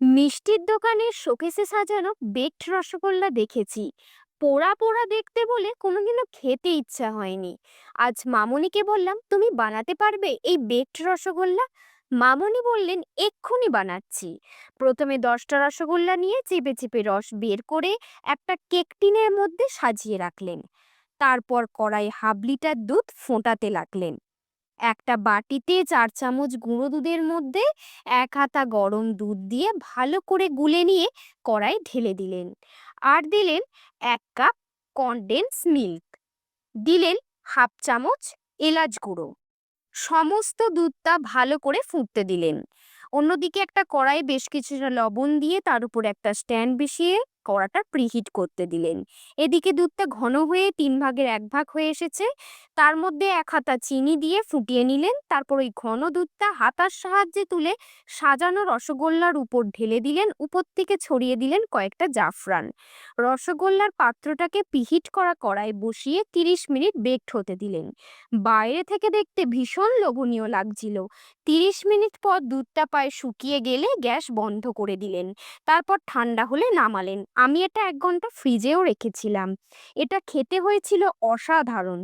মিষ্টির দোকানের শোকেসে সাজানো বেকড রসগোল্লা দেখেছি। পোড়া পোড়া দেখতে বলে কোনোদিনও খেতে ইচ্ছা হয়নি। আজ মামনিকে বললাম, তুমি বানাতে পারবে এই বেকড রসগোল্লা? মামনি বললেন, এক্ষুনি বানাচ্ছি। প্রথমে দশটা রসগোল্লা নিয়ে চেপে চেপে রস বের করে একটা কেক টিনের মধ্যে সাজিয়ে রাখলেন। তারপর কড়াই হাফ লিটার দুধ ফোটাতে লাগলেন। একটা বাটিতে চার চামচ গুঁড়ো দুধের মধ্যে এক হাতা গরম দুধ দিয়ে ভালো করে গুলে নিয়ে কড়াই ঢেলে দিলেন। আর দিলেন এক কাপ কনডেন্স মিল্ক দিলেন হাফ চামচ এলাচ গুঁড়ো। সমস্ত দুধটা ভালো করে ফুটতে দিলেন। অন্যদিকে একটা কড়াই বেশ কিছুটা লবণ দিয়ে তার উপর একটা স্ট্যান্ড বসিয়ে কড়াটা প্রিহিট করতে দিলেন। এদিকে দুধটা ঘন হয়ে তিন ভাগের এক ভাগ হয়ে এসেছে। তার মধ্যে এক হাতা চিনি দিয়ে ফুটিয়ে নিলেন। তারপর ওই ঘন দুধটা হাতার সাহায্যে তুলে সাজানো রসগোল্লার উপর ঢেলে দিলেন। উপর থেকে ছড়িয়ে দিলেন কয়েকটা জাফরান। রসগোল্লার পাত্রটাকে পিহিট করা কড়াই বসিয়ে তিরিশ মিনিট বেকড হতে দিলেন। বাইরে থেকে দেখতে ভীষণ লোভনীয় লাগছিল। তিরিশ মিনিট পর দুধটা পায়ে শুকিয়ে গেলে গ্যাস বন্ধ করে দিলেন। তারপর ঠান্ডা হলে নামালেন। আমি এটা এক ঘণ্টা ফ্রিজেও রেখেছিলাম। এটা খেতে হয়েছিল অসাধারণ।